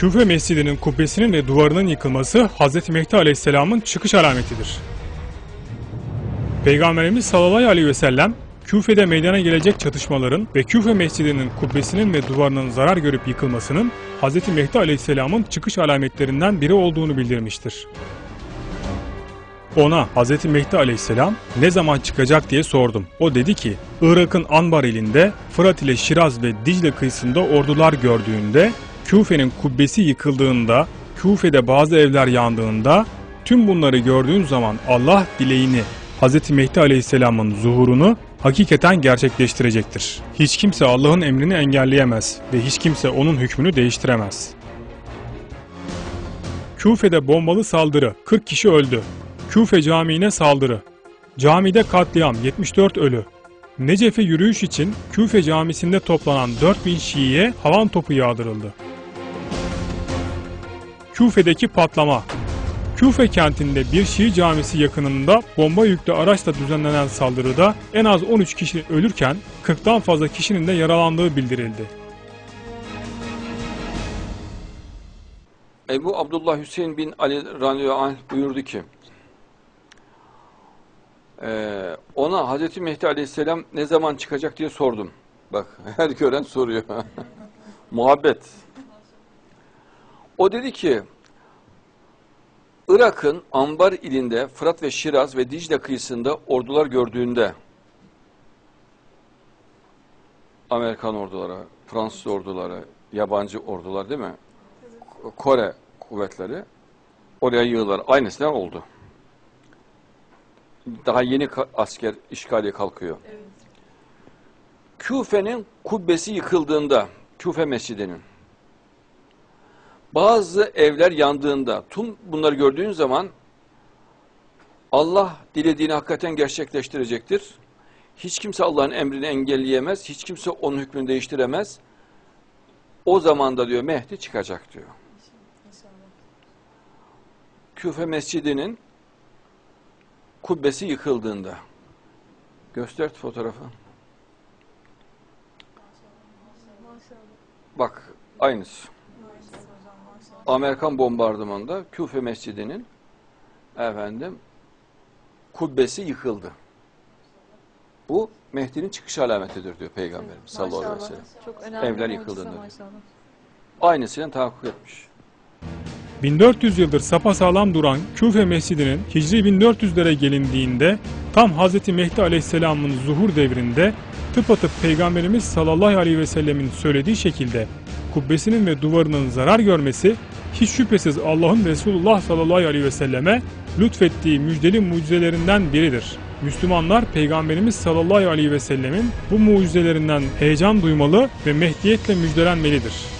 Küfe Mescidi'nin kubbesinin ve duvarının yıkılması Hz. Mehdi Aleyhisselam'ın çıkış alametidir. Peygamberimiz sallallahu aleyhi ve sellem Küfe'de meydana gelecek çatışmaların ve Küfe Mescidi'nin kubbesinin ve duvarının zarar görüp yıkılmasının Hz. Mehdi Aleyhisselam'ın çıkış alametlerinden biri olduğunu bildirmiştir. Ona Hz. Mehdi Aleyhisselam ne zaman çıkacak diye sordum. O dedi ki Irak'ın Anbar ilinde Fırat ile Şiraz ve Dicle kıyısında ordular gördüğünde Küfe'nin kubbesi yıkıldığında, Küfe'de bazı evler yandığında tüm bunları gördüğün zaman Allah dileğini Hz. Mehdi Aleyhisselam'ın zuhurunu hakikaten gerçekleştirecektir. Hiç kimse Allah'ın emrini engelleyemez ve hiç kimse onun hükmünü değiştiremez. Küfe'de bombalı saldırı, 40 kişi öldü. Küfe Camii'ne saldırı. Camide katliam, 74 ölü. Necef'e yürüyüş için Küfe Camisi'nde toplanan 4000 Şii'ye havan topu yağdırıldı. Küfe'deki patlama. Küfe kentinde bir Şii camisi yakınında bomba yüklü araçla düzenlenen saldırıda en az 13 kişi ölürken 40'tan fazla kişinin de yaralandığı bildirildi. Ebu Abdullah Hüseyin bin Ali anh buyurdu ki eee, ona Hazreti Mehdi aleyhisselam ne zaman çıkacak diye sordum. Bak her gören soruyor. Muhabbet. O dedi ki Irak'ın Ambar ilinde Fırat ve Şiraz ve Dicle kıyısında ordular gördüğünde Amerikan orduları, Fransız orduları, yabancı ordular değil mi? Kore kuvvetleri oraya yığılar. Aynısından oldu. Daha yeni asker işgali kalkıyor. Küfe'nin kubbesi yıkıldığında, Küfe mescidinin bazı evler yandığında, tüm bunları gördüğün zaman Allah dilediğini hakikaten gerçekleştirecektir. Hiç kimse Allah'ın emrini engelleyemez, hiç kimse onun hükmünü değiştiremez. O zaman da diyor Mehdi çıkacak diyor. Küfe mescidinin kubbesi yıkıldığında. Göster fotoğrafı. Bak aynısı. Amerikan bombardımanında Küfe mescidinin efendim kubbesi yıkıldı. Bu Mehdi'nin çıkış alametidir diyor Peygamberimiz sallallahu aleyhi ve sellem. Çok önemli Evler yıkıldığında. Aynısını tahakkuk etmiş. 1400 yıldır sapasağlam duran Küfe Mescidi'nin Hicri 1400'lere gelindiğinde tam Hz. Mehdi Aleyhisselam'ın zuhur devrinde tıpatıp Peygamberimiz sallallahu aleyhi ve sellemin söylediği şekilde kubbesinin ve duvarının zarar görmesi hiç şüphesiz Allah'ın Resulullah sallallahu aleyhi ve selleme lütfettiği müjdeli mucizelerinden biridir. Müslümanlar Peygamberimiz sallallahu aleyhi ve sellemin bu mucizelerinden heyecan duymalı ve Mehdiyetle müjdelenmelidir.